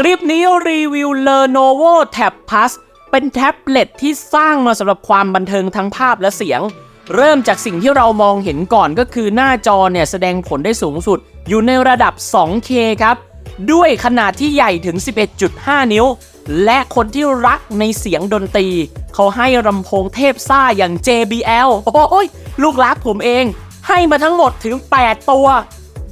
คลิปนี้รีวิว Lenovo Tab Plus เป็นแท็บเล็ตที่สร้างมาสำหรับความบันเทิงทั้งภาพและเสียง เริ่มจากสิ่งที่เรามองเห็นก่อนก็คือหน้าจอเนี่ยแสดงผลได้สูงสุด อยู่ในระดับ 2K ครับ ด้วยขนาดที่ใหญ่ถึง 11.5 นิ้ว และคนที่รักในเสียงดนตรี เขาให้ลำโพงเทพซ่าอย่าง JBL โอ้ยลูกรักผมเอง ให้มาทั้งหมดถึง 8 ตัว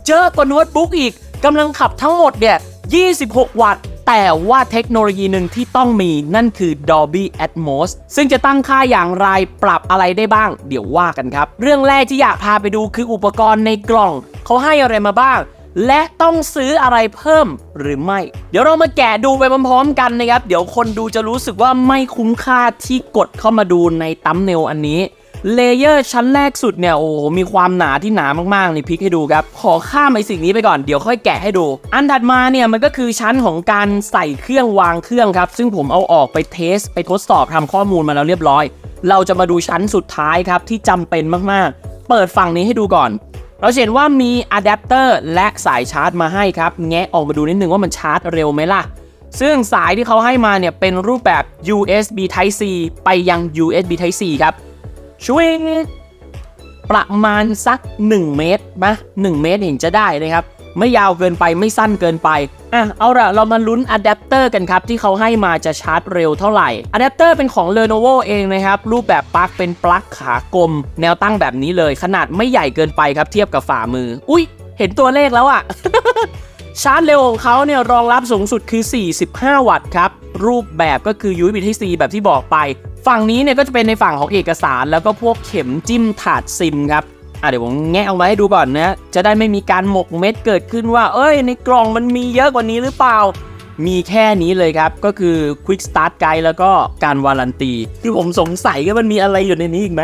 เจอกว่าโน้ตบุ๊กอีกกำลังขับทั้งหมดเนี่ย 26 วัตต์ แต่ว่าเทคโนโลยีหนึ่งที่ต้องมีนั่นคือ Dolby Atmos ซึ่งจะตั้งค่าอย่างไรปรับอะไรได้บ้าง เดี๋ยวว่ากันครับ เรื่องแรกที่อยากพาไปดูคืออุปกรณ์ในกล่อง เขาให้อะไรมาบ้าง และต้องซื้ออะไรเพิ่มหรือไม่ เดี๋ยวเรามาแกะดูไปพร้อมๆกันนะครับ เดี๋ยวคนดูจะรู้สึกว่าไม่คุ้มค่าที่กดเข้ามาดูในตัมเนลอันนี้ เลเยอร์ชั้นแรกสุดเนี่ยโอ้โหมีความหนาที่หนามากๆนี่พลิกให้ดูครับขอข้ามไอสิ่งนี้ไปก่อนเดี๋ยวค่อยแกะให้ดู อันถัดมาเนี่ยมันก็คือชั้นของการใส่เครื่องวางเครื่องครับซึ่งผมเอาออกไปเทสไปทดสอบทำข้อมูลมาแล้วเรียบร้อย เราจะมาดูชั้นสุดท้ายครับที่จำเป็นมากๆ เปิดฝั่งนี้ให้ดูก่อนเราเห็นว่ามีอะแดปเตอร์และสายชาร์จมาให้ครับ แงะออกมาดูนิดนึงว่ามันชาร์จเร็วไหมล่ะ ซึ่งสายที่เขาให้มาเนี่ยเป็นรูปแบบ USB Type C ไปยัง USB Type C ครับ ช่วยประมาณสัก 1 เมตรมะ1เมตรเห็นจะได้นะครับ ไม่ยาวเกินไปไม่สั้นเกินไปอะเอาละเรามาลุ้นอะแดปเตอร์กันครับ ที่เขาให้มาจะชาร์จเร็วเท่าไหร่อะแดปเตอร์เป็นของ Lenovo เองนะครับ รูปแบบปลั๊กเป็นปลั๊กขากลม แนวตั้งแบบนี้เลย ขนาดไม่ใหญ่เกินไปครับเทียบกับฝ่ามือ อุ้ยเห็นตัวเลขแล้วอะชาร์จเร็วของเขาเนี่ยรองรับสูงสุดคือ 45 วัตต์ครับ รูปแบบก็คือ USB Type C แบบที่บอกไป ฝั่งนี้เนี่ยก็จะเป็นในฝั่งของเอกสารแล้วก็พวกเข็มจิ้มถาดซิมครับอะเดี๋ยวผมแงะเอามาให้ดูก่อนนะ จะได้ไม่มีการหมกเม็ดเกิดขึ้นว่า เอ้ย ในกล่องมันมีเยอะกว่านี้หรือเปล่า มีแค่นี้เลยครับ ก็คือ Quick Start Guide แล้วก็การวารันตีที่ผมสงสัยก็มันมีอะไรอยู่ในนี้อีกไหม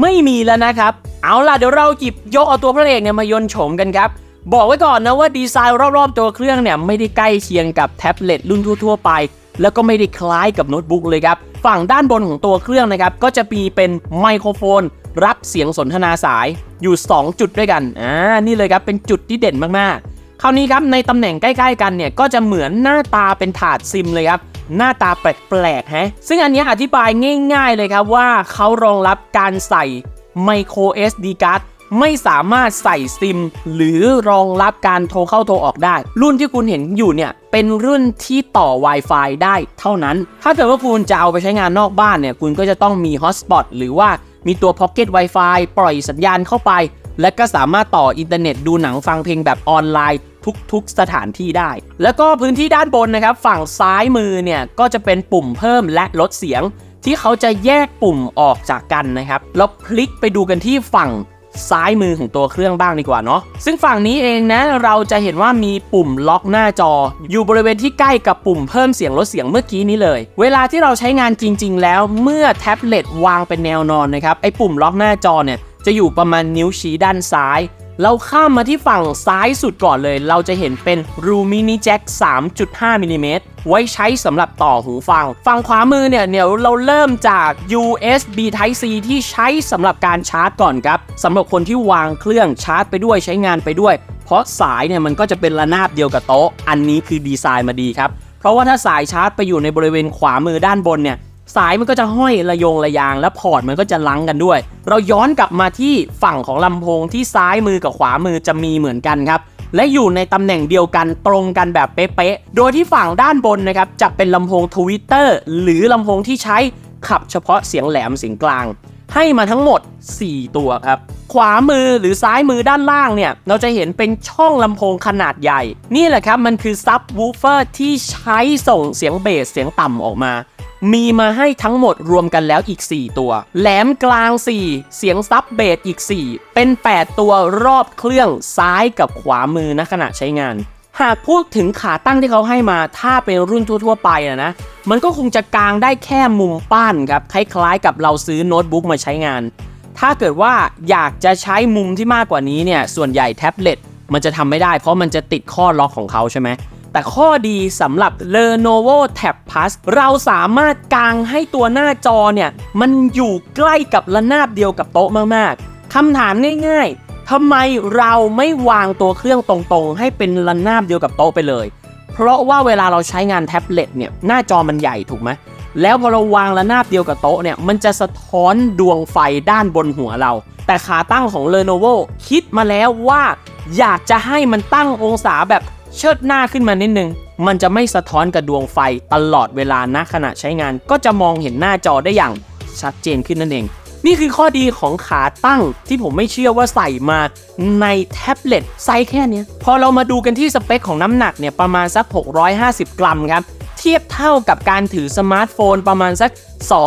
ไม่มีแล้วนะครับ เอาล่ะเดี๋ยวเราหยิบยกเอาตัวพระเอกเนี่ยมายนโฉมกันครับ บอกไว้ก่อนนะว่าดีไซน์รอบๆตัวเครื่องเนี่ยไม่ได้ใกล้เคียงกับแท็บเล็ตรุ่นทั่วๆไป แล้วก็ไม่ได้คล้ายกับโน้ตบุ๊กเลยครับ ฝั่งด้านบนของตัวเครื่องนะครับ ก็จะมีเป็นไมโครโฟน รับเสียงสนทนาสายอยู่ 2 จุดด้วยกัน อ่า นี่เลยครับ เป็นจุดที่เด่นมากๆ คราวนี้ครับ ในตำแหน่งใกล้ๆกันเนี่ย ก็จะเหมือนหน้าตาเป็นถาดซิมเลยครับ หน้าตาแปลกๆ ฮะ ซึ่งอันนี้อธิบายง่าย ๆ เลยครับว่าเขารองรับการใส่ micro SD card ไม่สามารถใส่ซิม หรือรองรับการโทรเข้าโทรออกได้ รุ่นที่คุณเห็นอยู่เนี่ยเป็นรุ่นที่ต่อ Wi-Fi ได้เท่านั้น ถ้าเกิดว่าคุณจะเอาไปใช้งานนอกบ้านเนี่ยคุณก็จะต้องมี Hotspot หรือว่ามีตัว Pocket Wi-Fi ปล่อยสัญญาณเข้าไป และก็สามารถต่ออินเทอร์เน็ตดูหนังฟังเพลงแบบออนไลน์ทุกๆ สถานที่ได้ แล้วก็พื้นที่ด้านบนนะครับ ฝั่งซ้ายมือเนี่ยก็จะเป็นปุ่มเพิ่มและลดเสียง ที่เขาจะแยกปุ่มออกจากกันนะครับแล้วพลิกไปดูกันที่ฝั่ง ซ้ายมือของตัวเครื่องบ้างดีกว่าเนาะซึ่งฝั่งนี้เองนะเราจะเห็นว่ามีปุ่มล็อกหน้าจอ อยู่บริเวณที่ใกล้กับปุ่มเพิ่มเสียงลดเสียงเมื่อกี้นี้เลย เวลาที่เราใช้งานจริง ๆ แล้วเมื่อแท็บเล็ตวางเป็นแนวนอนนะครับไอ้ปุ่มล็อกหน้าจอเนี่ยจะอยู่ประมาณนิ้วชี้ด้านซ้าย เราข้ามมาที่ฝั่งซ้ายสุดก่อนเลย เราจะเห็นเป็นรูมินิแจ็ค3.5มิลิเมตรไว้ใช้สำหรับต่อหูฟัง ฝั่งขวามือเนี่ยเดี๋ยวเราเริ่มจาก USB Type C ที่ใช้สำหรับการชาร์จก่อนครับสำหรับคนที่วางเครื่องชาร์จไปด้วยใช้งานไปด้วย เพราะสายเนี่ยมันก็จะเป็นระนาบเดียวกับโต๊ะ อันนี้คือดีไซน์มาดีครับ เพราะว่าถ้าสายชาร์จไปอยู่ในบริเวณขวามือด้านบนเนี่ย สายมันก็จะห้อยระยงระยาง และพอร์ตมันก็จะลังกันด้วย เราย้อนกลับมาที่ฝั่งของลำโพงที่ซ้ายมือกับขวามือจะมีเหมือนกันครับและอยู่ในตำแหน่งเดียวกันตรงกันแบบเป๊ะๆ โดยที่ฝั่งด้านบนนะครับจะเป็นลำโพงทวิตเตอร์หรือลำโพงที่ใช้ขับเฉพาะเสียงแหลมเสียงกลาง ให้มาทั้งหมด 4 ตัวครับ ขวามือหรือซ้ายมือด้านล่างเนี่ย เราจะเห็นเป็นช่องลำโพงขนาดใหญ่ นี่แหละครับมันคือซับวูเฟอร์ที่ใช้ส่งเสียงเบสเสียงต่ำออกมา มีมาให้ทั้งหมดรวมกันแล้วอีก 4 ตัว แหลมกลาง 4 เสียงซับเบสอีก 4 เป็น 8 ตัวรอบเครื่องซ้ายกับขวามือณขณะใช้งาน หากพูดถึงขาตั้งที่เขาให้มาถ้าเป็นรุ่นทั่ว ๆ ไปอะนะ มันก็คงจะกางได้แค่มุมป้านครับคล้ายๆ กับเราซื้อโน้ตบุ๊กมาใช้งาน ถ้าเกิดว่าอยากจะใช้มุมที่มากกว่านี้เนี่ยส่วนใหญ่แท็บเล็ตมันจะทำไม่ได้เพราะมันจะติดข้อล็อกของเขาใช่ไหม แต่ข้อดีสำหรับ Lenovo Tab Plus เราสามารถกางให้ตัวหน้าจอเนี่ย มันอยู่ใกล้กับระนาบเดียวกับโต๊ะมากๆคำถามง่ายๆทำไมเราไม่วางตัวเครื่องตรงๆ ให้เป็นระนาบเดียวกับโต๊ะไปเลย เพราะว่าเวลาเราใช้งานแท็บเล็ตเนี่ยหน้าจอมันใหญ่ถูกไหมแล้วพอเราวางระนาบเดียวกับโต๊ะเนี่ย มันจะสะท้อนดวงไฟด้านบนหัวเรา แต่ขาตั้งของ Lenovo คิดมาแล้วว่า อยากจะให้มันตั้งองศาแบบ เชิดหน้าขึ้นมานิดนึง มันจะไม่สะท้อนกับดวงไฟตลอดเวลาณขณะใช้งาน ก็จะมองเห็นหน้าจอได้อย่างชัดเจนขึ้นนั่นเอง นี่คือข้อดีของขาตั้งที่ผมไม่เชื่อว่าใส่มาในแท็บเล็ตไซส์แค่นี้พอเรามาดูกันที่สเปคของน้ำหนักเนี่ยประมาณสัก 650 กรัมครับเทียบเท่ากับการถือสมาร์ทโฟนประมาณสัก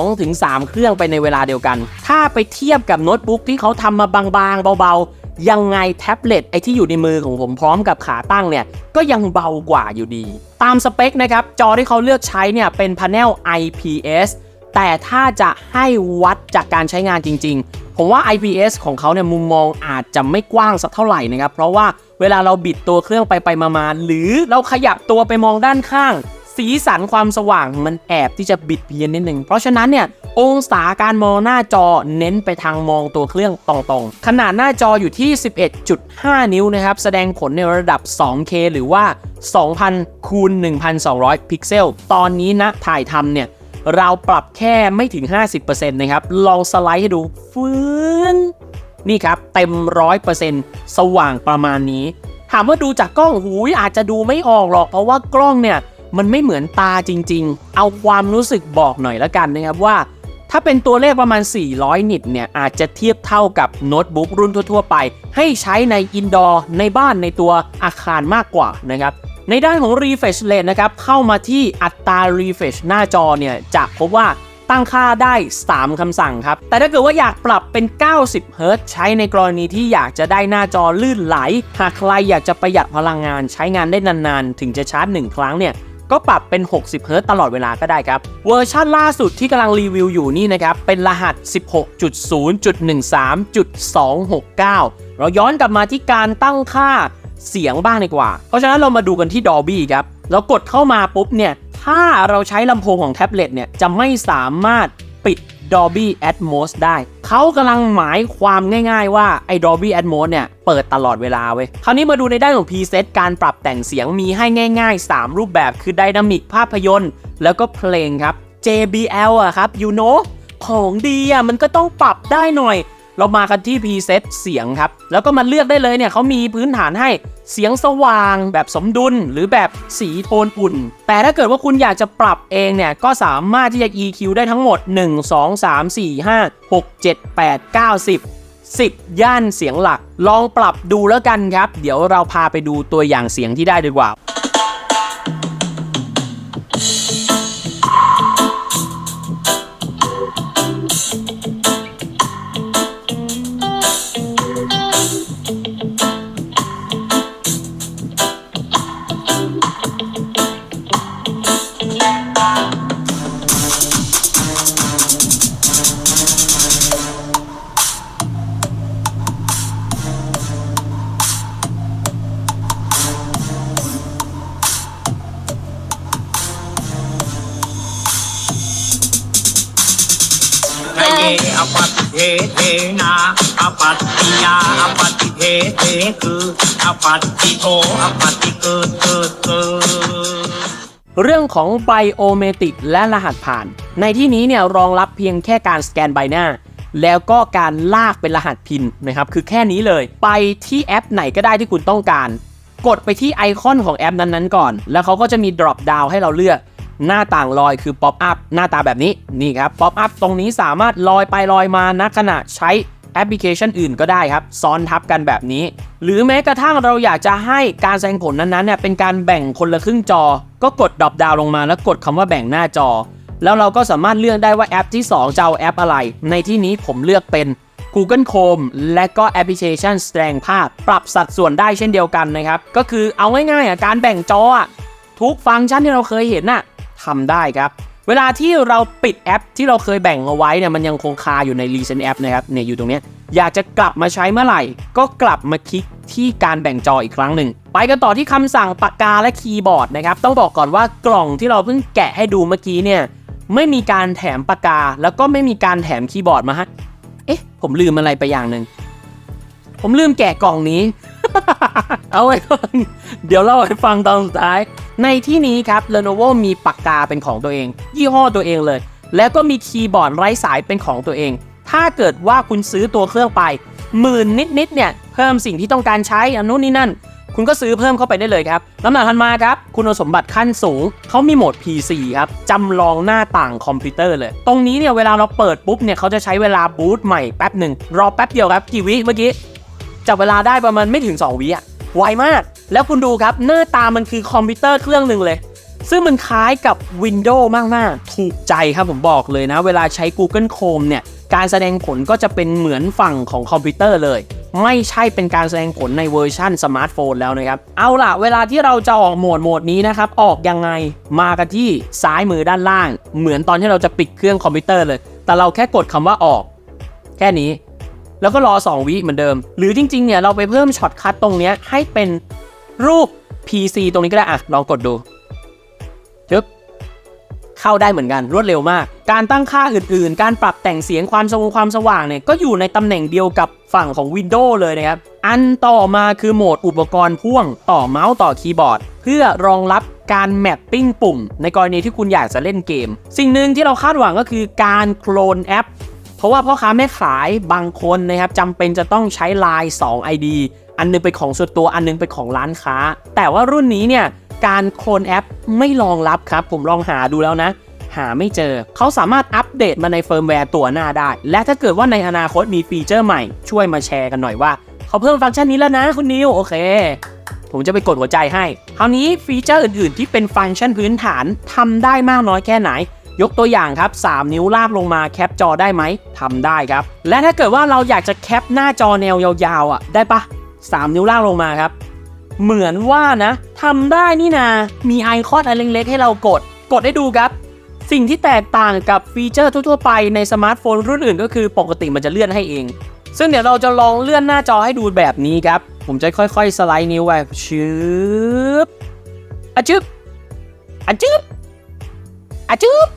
2-3 เครื่องไปในเวลาเดียวกัน ถ้าไปเทียบกับโน้ตบุ๊กที่เขาทำมาบางๆ เบาๆ ยังไงแท็บเล็ตไอที่อยู่ในมือของผมพร้อมกับขาตั้งเนี่ย ก็ยังเบากว่าอยู่ดี ตามสเปคนะครับ จอที่เขาเลือกใช้เนี่ยเป็นพาเนล IPS แต่ถ้าจะให้วัดจากการใช้งานจริง ๆ ผมว่า IPS ของเขาเนี่ยมุมมองอาจจะไม่กว้างสักเท่าไหร่นะครับ เพราะว่าเวลาเราบิดตัวเครื่องไปไปมาๆหรือเราขยับตัวไปมองด้านข้าง สีสันความสว่างมันแอบที่จะบิดเพี้ยนนิดหนึ่งเพราะฉะนั้นเนี่ยองศาการมองหน้าจอเน้นไปทางมองตัวเครื่องตรงๆ ขนาดหน้าจออยู่ที่ 11.5 นิ้วนะครับ แสดงผลในระดับ 2K หรือว่า 2,000คูณ1,200 พิกเซล ตอนนี้นะถ่ายทำเนี่ย เราปรับแค่ไม่ถึง 50%นะครับ ลองสไลด์ให้ดูฟื้นนี่ครับ เต็ม 100%สว่างประมาณนี้ ถามว่าดูจากกล้องหูยอาจจะดูไม่ออกหรอก เพราะว่ากล้องเนี่ย มันไม่เหมือนตาจริง ๆ เอาความรู้สึกบอกหน่อยละกันนะครับว่า ถ้าเป็นตัวเลขประมาณ 400 นิตเนี่ยอาจจะเทียบเท่ากับโน้ตบุ๊กรุ่นทั่ว ๆ ไป ให้ใช้ในอินดอร์ในบ้านในตัวอาคารมากกว่านะครับในด้านของ refresh rate นะครับ เข้ามาที่อัตรา refresh หน้าจอเนี่ย จะพบว่าตั้งค่าได้ 3 คำสั่งครับ แต่ถ้าเกิดว่าอยากปรับเป็น 90 Hz ใช้ในกรณีที่อยากจะได้หน้าจอลื่นไหล หากใครอยากจะประหยัดพลังงานใช้งานได้นานๆ ถึงจะชาร์จ 1 ครั้งเนี่ย ก็ปรับเป็น 60เฮิรตซ์ตลอดเวลาก็ได้ครับ เวอร์ชันล่าสุดที่กำลังรีวิวอยู่นี่นะครับ เป็นรหัส 16.0.13.269 เราย้อนกลับมาที่การตั้งค่าเสียงบ้างดีกว่า เพราะฉะนั้นเรามาดูกันที่ Dolby ครับเรากดเข้ามาปุ๊บเนี่ย ถ้าเราใช้ลำโพงของแท็บเล็ตเนี่ย จะไม่สามารถปิด Dolby Atmos ได้ เขากำลังหมายความง่ายๆว่าไอ้ Dolby Atmos เนี่ย เปิดตลอดเวลาเว้ย คราวนี้มาดูในด้านของ preset การปรับแต่งเสียงมีให้ง่าย ๆ 3 รูปแบบคือ Dynamic ภาพยนตร์ แล้วก็เพลงครับ JBL อะครับ you know ของดีอะมันก็ต้องปรับได้หน่อย เรามากันที่ preset เสียงครับ แล้วก็มาเลือกได้เลยเนี่ยเขามีพื้นฐานให้เสียงสว่างแบบสมดุลหรือแบบสีโทนอุ่น แต่ถ้าเกิดว่าคุณอยากจะปรับเองเนี่ย ก็สามารถที่จะ EQ ได้ทั้งหมด 1 2 3 4 5 6 7 8 9 10 10 ย่านเสียงหลัก ลองปรับดูแล้วกันครับ เดี๋ยวเราพาไปดูตัวอย่างเสียงที่ได้ดีกว่า เทเทคืออปัตติโทอปัตติเกิดเกิดเกิดเรื่องของไบโอเมติกและรหัสผ่าน ในที่นี้เนี่ยรองรับเพียงแค่การสแกนใบหน้า แล้วก็การลากเป็นรหัสพินนะครับคือแค่นี้เลย ไปที่แอปไหนก็ได้ที่คุณต้องการ กดไปที่ไอคอนของแอปนั้นๆก่อน แล้วเขาก็จะมี drop down ให้เราเลือกหน้าต่างลอยคือ pop up หน้าตาแบบนี้นี่ครับ pop up ตรงนี้สามารถลอยไปลอยมาณขณะใช้ แอปพลิเคชันอื่นก็ได้ครับ ซ้อนทับกันแบบนี้ หรือแม้กระทั่งเราอยากจะให้การแสดงผลนั้นๆเนี่ยเป็นการแบ่งคนละครึ่งจอ ก็กดดรอปดาวลงมาแล้วกดคำว่าแบ่งหน้าจอ แล้วเราก็สามารถเลือกได้ว่าแอปที่ 2 จะเอาแอปอะไร ในที่นี้ผมเลือกเป็น Google Chrome และก็แอปพลิเคชันแสดงภาพ ปรับสัดส่วนได้เช่นเดียวกันนะครับ ก็คือเอาง่ายๆอะการแบ่งจอทุกฟังก์ชันที่เราเคยเห็นน่ะทำได้ครับ เวลาที่เราปิดแอปที่เราเคยแบ่งเอาไว้เนี่ยมันยังคงคาอยู่ใน Recent App นะครับเนี่ยอยู่ตรงนี้อยากจะกลับมาใช้เมื่อไหร่ ก็กลับมาคลิกที่การแบ่งจออีกครั้งหนึ่ง ไปกันต่อที่คำสั่งปากกาและคีย์บอร์ดนะครับ ต้องบอกก่อนว่ากล่องที่เราเพิ่งแกะให้ดูเมื่อกี้เนี่ยไม่มีการแถมปากกา แล้วก็ไม่มีการแถมคีย์บอร์ดมาให้เอ๊ะ ผมลืมอะไรไปอย่างหนึ่ง ผมลืมแกะกล่องนี้ เอาไว้ก่อนเดี๋ยวเล่าให้ฟังตอนสุดท้าย ในที่นี้ครับ Lenovo มีปากกาเป็นของตัวเอง ยี่ห้อตัวเองเลย แล้วก็มีคีย์บอร์ดไร้สายเป็นของตัวเอง ถ้าเกิดว่าคุณซื้อตัวเครื่องไปหมื่นนิดๆเนี่ยเพิ่มสิ่งที่ต้องการใช้อันนู้นนี่นั่น คุณก็ซื้อเพิ่มเข้าไปได้เลยครับลำดับถัดมาครับ คุณสมบัติขั้นสูง เขามีโหมด PC ครับจำลองหน้าต่างคอมพิวเตอร์เลย ตรงนี้เนี่ยเวลาเราเปิดปุ๊บเนี่ยเขาจะใช้เวลาบูตใหม่แป๊บหนึ่งรอแป๊บเดียวครับกี่วิเมื่อกี้จับเวลาได้ประมาณไม่ถึง 2 วิอะ ไวมาก แล้วคุณดูครับหน้าตามันคือคอมพิวเตอร์เครื่องหนึ่งเลย ซึ่งมันคล้ายกับ Windows มากๆ ถูกใจครับผมบอกเลยนะ เวลาใช้ Google Chrome เนี่ย การแสดงผลก็จะเป็นเหมือนฝั่งของคอมพิวเตอร์เลย ไม่ใช่เป็นการแสดงผลในเวอร์ชั่นสมาร์ทโฟนแล้วนะครับ เอาล่ะ เวลาที่เราจะออกโหมดโหมดนี้นะครับ ออกยังไง มากันที่ซ้ายมือด้านล่าง เหมือนตอนที่เราจะปิดเครื่องคอมพิวเตอร์เลย แต่เราแค่กดคำว่าออก แค่นี้ แล้วก็รอ 2 วิเหมือนเดิม หรือจริง ๆ เนี่ย เราไปเพิ่มช็อตคัทตรงนี้ให้เป็นรูป PC ตรงนี้ก็ได้อะลองกดดูจึ๊บเข้าได้เหมือนกันรวดเร็วมาก การตั้งค่าอื่นๆ การปรับแต่งเสียงความสว่างความสว่างเนี่ย ก็อยู่ในตำแหน่งเดียวกับฝั่งของ Windows เลยนะครับ อันต่อมาคือโหมดอุปกรณ์พ่วงต่อเมาส์ต่อคีย์บอร์ด เพื่อรองรับการแมปปิ้งปุ่ม ในกรณีที่คุณอยากจะเล่นเกม สิ่งหนึ่งที่เราคาดหวังก็คือการโคลนแอป เพราะว่าพ่อค้าแม่ขายบางคนนะครับจำเป็นจะต้องใช้ Line 2 ID อันหนึงเป็นของส่วนตัวอันหนึงเป็นของร้านค้า แต่ว่ารุ่นนี้เนี่ยการโคลนแอปไม่รองรับครับ ผมลองหาดูแล้วนะ หาไม่เจอ เขาสามารถอัปเดตมาในเฟิร์มแวร์ตัวหน้าได้ และถ้าเกิดว่าในอนาคตมีฟีเจอร์ใหม่ ช่วยมาแชร์กันหน่อยว่า เขาเพิ่มฟังก์ชันนี้แล้วนะคุณนิวโอเค ผมจะไปกดหัวใจให้คราวนี้ฟีเจอร์อื่น ๆ ที่เป็นฟังก์ชันพื้นฐานทำได้มากน้อยแค่ไหน ยกตัวอย่างครับ 3 นิ้วลากลงมาแคปจอได้ไหมทำได้ครับ และถ้าเกิดว่าเราอยากจะแคปหน้าจอแนวยาวๆอะได้ปะ3 นิ้วลากลงมาครับ เหมือนว่านะทำได้นี่นามีไอคอนอันเล็กๆให้เรากด กดให้ดูครับสิ่งที่แตกต่างกับฟีเจอร์ทั่ว ๆ ไปในสมาร์ทโฟนรุ่นอื่นก็คือปกติมันจะเลื่อนให้เอง ซึ่งเดี๋ยวเราจะลองเลื่อนหน้าจอให้ดูแบบนี้ครับ ผมจะค่อยๆ สไลด์นิ้วไปชึบอะจึบอะจึบอะจึบ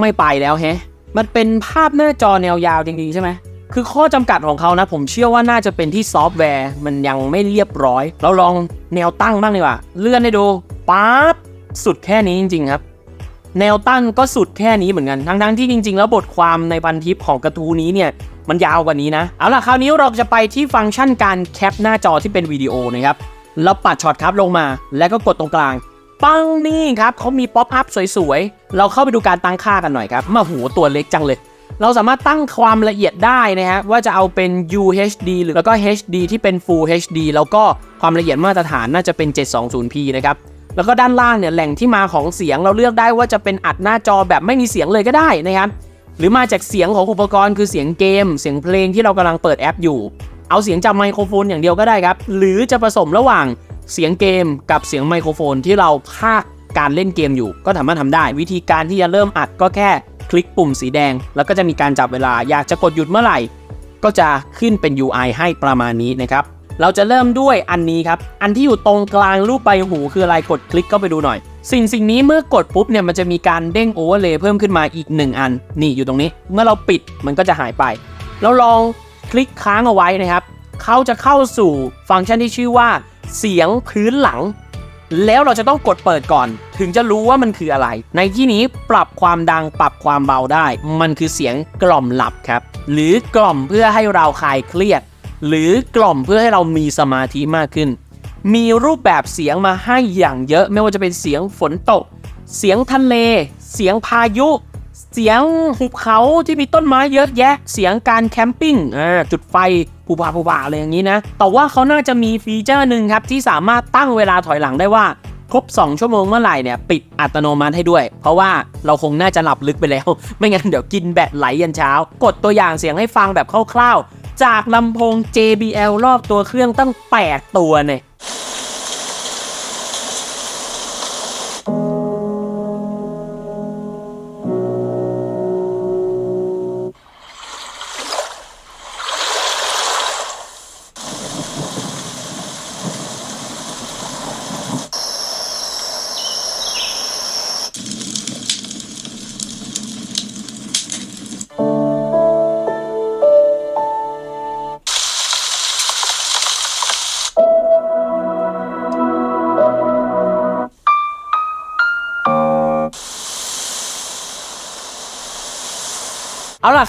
ไม่ไปแล้วแฮะ มันเป็นภาพหน้าจอแนวยาวจริงๆใช่ไหมคือข้อจำกัดของเขานะ ผมเชื่อว่าน่าจะเป็นที่ซอฟต์แวร์ มันยังไม่เรียบร้อย เราลองแนวตั้งบ้างดีกว่า เลื่อนให้ดูปั๊บสุดแค่นี้จริง ๆ ครับ แนวตั้งก็สุดแค่นี้เหมือนกัน ทั้งๆที่จริง ๆ แล้วบทความในพันทิปของกระทู้นี้เนี่ยมันยาวกว่านี้นะ เอาล่ะคราวนี้เราจะไปที่ฟังก์ชันการแคปหน้าจอที่เป็นวิดีโอนะครับเราปัดช็อตครับลงมา แล้วก็กดตรงกลาง ปังนี่ครับเขามีป๊อปอัพสวยๆ เราเข้าไปดูการตั้งค่ากันหน่อยครับมาหูตัวเล็กจังเลย เราสามารถตั้งความละเอียดได้นะฮะว่าจะเอาเป็น UHD หรือแล้วก็ HD ที่เป็น Full HD แล้วก็ความละเอียดมาตรฐานน่าจะเป็น 720p นะครับแล้วก็ด้านล่างเนี่ยแหล่งที่มาของเสียงเราเลือกได้ว่าจะเป็นอัดหน้าจอแบบไม่มีเสียงเลยก็ได้นะครับหรือมาจากเสียงของอุปกรณ์คือเสียงเกม เสียงเพลงที่เรากำลังเปิดแอปอยู่ เอาเสียงจากไมโครโฟนอย่างเดียวก็ได้ครับ หรือจะผสมระหว่าง เสียงเกมกับเสียงไมโครโฟนที่เราพากการเล่นเกมอยู่ ก็สามารถทำได้ วิธีการที่จะเริ่มอัดก็แค่คลิกปุ่มสีแดง แล้วก็จะมีการจับเวลาอยากจะกดหยุดเมื่อไหร่ ก็จะขึ้นเป็น UI ให้ประมาณนี้นะครับเราจะเริ่มด้วยอันนี้ครับ อันที่อยู่ตรงกลางรูปใบหูคืออะไรกดคลิกเข้าไปดูหน่อย สิ่งสิ่งนี้เมื่อกดปุ๊บเนี่ยมันจะมีการเด้งโอเวอร์เลย์เพิ่มขึ้นมาอีก 1 อัน นี่อยู่ตรงนี้ เมื่อเราปิดมันก็จะหายไป เราลองคลิกค้างเอาไว้นะครับ เขาจะเข้าสู่ฟังก์ชันที่ชื่อว่า เสียงพื้นหลัง แล้วเราจะต้องกดเปิดก่อน ถึงจะรู้ว่ามันคืออะไร ในที่นี้ปรับความดังปรับความเบาได้ มันคือเสียงกล่อมหลับครับ หรือกล่อมเพื่อให้เราคลายเครียด หรือกล่อมเพื่อให้เรามีสมาธิมากขึ้น มีรูปแบบเสียงมาให้อย่างเยอะ ไม่ว่าจะเป็นเสียงฝนตก เสียงทะเล เสียงพายุเสียงหุบเขาที่มีต้นไม้เยอะแยะ เสียงการแคมปิ้งจุดไฟ ผูบาผูบาอะไรอย่างนี้นะ แต่ว่าเขาน่าจะมีฟีเจอร์หนึ่งครับที่สามารถตั้งเวลาถอยหลังได้ว่าครบ 2 ชั่วโมงเมื่อไหร่เนี่ยปิดอัตโนมัติให้ด้วย เพราะว่าเราคงน่าจะหลับลึกไปแล้ว ไม่งั้นเดี๋ยวกินแบตไหลยันเช้า กดตัวอย่างเสียงให้ฟังแบบคร่าวๆ จากลำโพง JBL รอบตัวเครื่องตั้ง 8 ตัวเนี่ย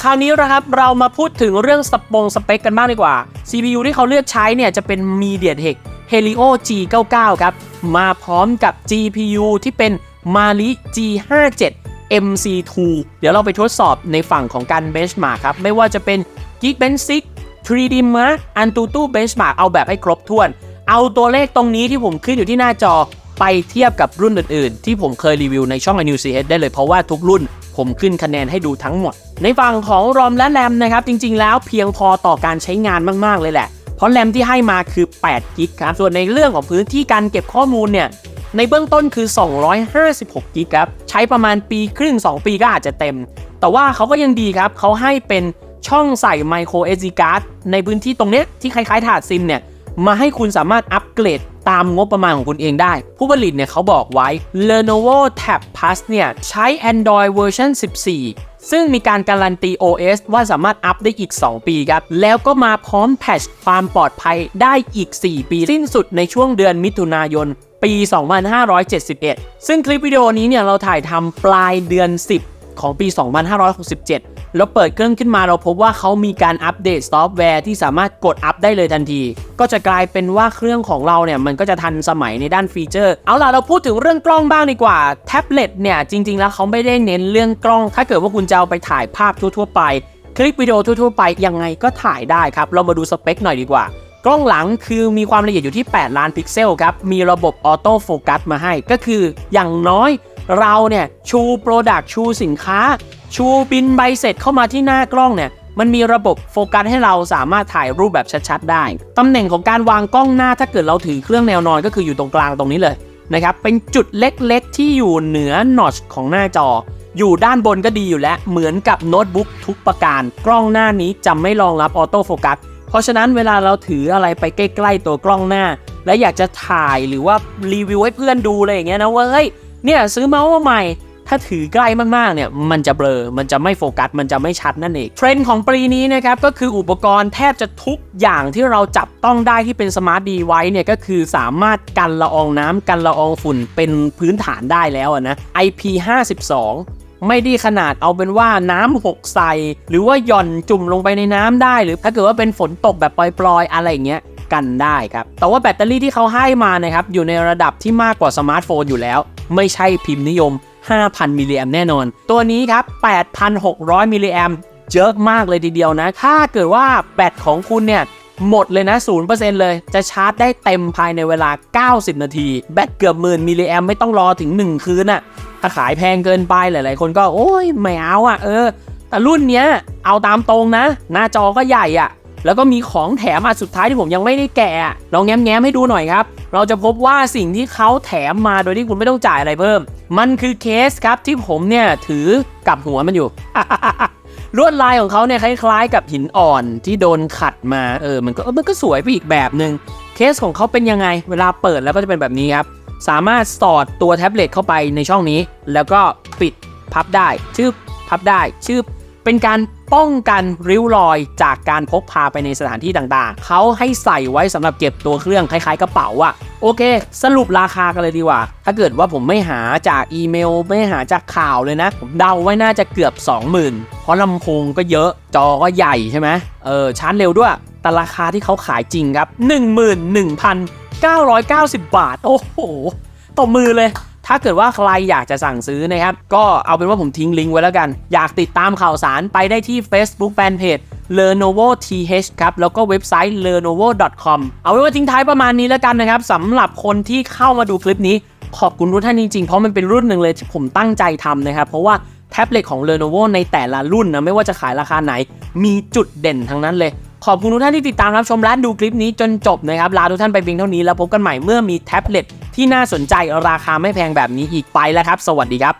คราวนี้นะครับเรามาพูดถึงเรื่องสปงสเปคกันบ้างดีกว่า CPU ที่เขาเลือกใช้เนี่ยจะเป็น MediaTek Helio G99 ครับ มาพร้อมกับ GPU ที่เป็น Mali G57 MC2 เดี๋ยวเราไปทดสอบในฝั่งของการ benchmark ครับ ไม่ว่าจะเป็น Geekbench 6 3D Mark Antutu Benchmark เอาแบบให้ครบถ้วน เอาตัวเลขตรงนี้ที่ผมขึ้นอยู่ที่หน้าจอไปเทียบกับรุ่นอื่นๆ ที่ผมเคยรีวิวในช่อง New CH ได้เลยเพราะว่าทุกรุ่น ผมขึ้นคะแนนให้ดูทั้งหมด ในฝั่งของ ROM และ RAM นะครับ จริงๆ แล้วเพียงพอต่อการใช้งานมากๆเลยแหละ เพราะ RAM ที่ให้มาคือ8กิกครับ ส่วนในเรื่องของพื้นที่การเก็บข้อมูลเนี่ยในเบื้องต้นคือ 256กิกครับใช้ประมาณปีครึ่ง 2 ปีก็อาจจะเต็ม แต่ว่าเขาก็ยังดีครับเขาให้เป็นช่องใส่ micro SD card ในพื้นที่ตรงเนี้ยที่คล้ายๆถาดซิมเนี่ย มาให้คุณสามารถอัปเกรดตามงบประมาณของคุณเองได้ ผู้ผลิตเนี่ยเขาบอกไว้ Lenovo Tab Plus เนี่ยใช้ Android เวอร์ชัน14ซึ่งมีการการันตี OS ว่าสามารถอัปได้อีก 2 ปีครับ แล้วก็มาพร้อมแพทช์ความปลอดภัยได้อีก 4 ปี สิ้นสุดในช่วงเดือนมิถุนายน ปี 2571 ซึ่งคลิปวิดีโอนี้เนี่ยเราถ่ายทำปลายเดือน 10 ของปี 2567 แล้วเปิดเครื่องขึ้นมาเราพบว่าเขามีการอัปเดตซอฟต์แวร์ที่สามารถกดอัปได้เลยทันที ก็จะกลายเป็นว่าเครื่องของเราเนี่ยมันก็จะทันสมัยในด้านฟีเจอร์ เอาล่ะเราพูดถึงเรื่องกล้องบ้างดีกว่าแท็บเล็ตเนี่ยจริง ๆ แล้วเขาไม่ได้เน้นเรื่องกล้อง ถ้าเกิดว่าคุณจะเอาไปถ่ายภาพทั่วๆไป คลิปวิดีโอทั่วๆไปยังไงก็ถ่ายได้ครับ เรามาดูสเปคหน่อยดีกว่ากล้องหลังคือมีความละเอียดอยู่ที่ 8 ล้านพิกเซลครับ มีระบบออโต้โฟกัสมาให้ ก็คืออย่างน้อยเราเนี่ย ชูโปรดักชูสินค้า ชูบินใบเสร็จเข้ามาที่หน้ากล้องเนี่ยมันมีระบบโฟกัสให้เราสามารถถ่ายรูปแบบชัดๆ ได้ ตำแหน่งของการวางกล้องหน้าถ้าเกิดเราถือเครื่องแนวนอนก็คืออยู่ตรงกลางตรงนี้เลยนะครับ เป็นจุดเล็กๆ ที่อยู่เหนือนอชของหน้าจอ อยู่ด้านบนก็ดีอยู่แล้ว เหมือนกับโน้ตบุ๊กทุกประการ กล้องหน้านี้จะไม่รองรับออโต้โฟกัส เพราะฉะนั้นเวลาเราถืออะไรไปใกล้ ๆ ตัวกล้องหน้า และอยากจะถ่ายหรือว่ารีวิวให้เพื่อนดูอะไรอย่างเงี้ยนะว่าเฮ้ยเนี่ยซื้อเมาส์มาใหม่ ถ้าถือใกล้มากๆ เนี่ย มันจะเบลอ มันจะไม่โฟกัส มันจะไม่ชัดนั่นเอง เทรนด์ของปีนี้นะครับ ก็คืออุปกรณ์แทบจะทุกอย่างที่เราจับต้องได้ที่เป็นสมาร์ทดีไว้เนี่ย ก็คือสามารถกันละอองน้ำกันละอองฝุ่นเป็นพื้นฐานได้แล้วนะ IP52 ไม่ได้ขนาดเอาเป็นว่าน้ำหกใส่หรือว่าหย่อนจุ่มลงไปในน้ำได้ หรือถ้าเกิดว่าเป็นฝนตกแบบปลอยๆ อะไรอย่างเงี้ยกันได้ครับ แต่ว่าแบตเตอรี่ที่เขาให้มานะครับ อยู่ในระดับที่มากกว่าสมาร์ทโฟนอยู่แล้ว ไม่ใช่พิมพ์นิยม 5,000 มิลลิแอมแน่นอน ตัวนี้ครับ 8,600 มิลลิแอมเยอะมากเลยทีเดียวนะ ถ้าเกิดว่าแบตของคุณเนี่ยหมดเลยนะ 0%เลย จะชาร์จได้เต็มภายในเวลา 90 นาที แบตเกือบหมื่นมิลลิแอมไม่ต้องรอถึง 1 คืนอะถ้าขายแพงเกินไปหลาย ๆ คนก็โอ้ยไม่เอาอะเออ แต่รุ่นเนี้ยเอาตามตรงนะ หน้าจอก็ใหญ่อะ แล้วก็มีของแถมมาสุดท้ายที่ผมยังไม่ได้แกะลองแง้มๆให้ดูหน่อยครับ เราจะพบว่าสิ่งที่เขาแถมมาโดยที่คุณไม่ต้องจ่ายอะไรเพิ่ม มันคือเคสครับที่ผมเนี่ยถือกับหัวมันอยู่ลวดลายของเขาเนี่ยคล้ายๆ กับหินอ่อนที่โดนขัดมาเออมันก็มันก็สวยไปอีกแบบหนึ่งเคสของเขาเป็นยังไง เวลาเปิดแล้วก็จะเป็นแบบนี้ครับ สามารถสอดตัวแท็บเล็ตเข้าไปในช่องนี้ แล้วก็ปิดพับได้ชืบพับได้ชืบ เป็นการป้องกันริ้วรอยจากการพกพาไปในสถานที่ต่างๆ เขาให้ใส่ไว้สำหรับเก็บตัวเครื่องคล้ายๆกระเป๋าอะโอเค สรุปราคากันเลยดีกว่า ถ้าเกิดว่าผมไม่หาจากอีเมล ไม่หาจากข่าวเลยนะ ผมเดาไว้น่าจะเกือบ 20,000 เพราะลำโพงก็เยอะจอก็ใหญ่ใช่ไหมเออชาร์จเร็วด้วย แต่ราคาที่เขาขายจริงครับ 11,990 บาท โอ้โหตบมือเลย ถ้าเกิดว่าใครอยากจะสั่งซื้อนะครับ ก็เอาเป็นว่าผมทิ้งลิงก์ไว้แล้วกัน อยากติดตามข่าวสารไปได้ที่ Facebook Fanpage Lenovo TH ครับ แล้วก็เว็บไซต์ lenovo.com เอาไว้ว่าทิ้งท้ายประมาณนี้แล้วกันนะครับสำหรับคนที่เข้ามาดูคลิปนี้ ขอบคุณทุกท่านจริงๆ เพราะมันเป็นรุ่นหนึ่งเลยที่ผมตั้งใจทำนะครับ เพราะว่าแท็บเล็ตของ Lenovo ในแต่ละรุ่นนะไม่ว่าจะขายราคาไหน มีจุดเด่นทั้งนั้นเลย ขอบคุณทุกท่านที่ติดตามรับชมและดูคลิปนี้จนจบนะครับ ลาทุกท่านไปเพียงเท่านี้แล้วพบกันใหม่เมื่อมีแท็บเล็ต ที่น่าสนใจราคาไม่แพงแบบนี้อีกไปแล้วครับ สวัสดีครับ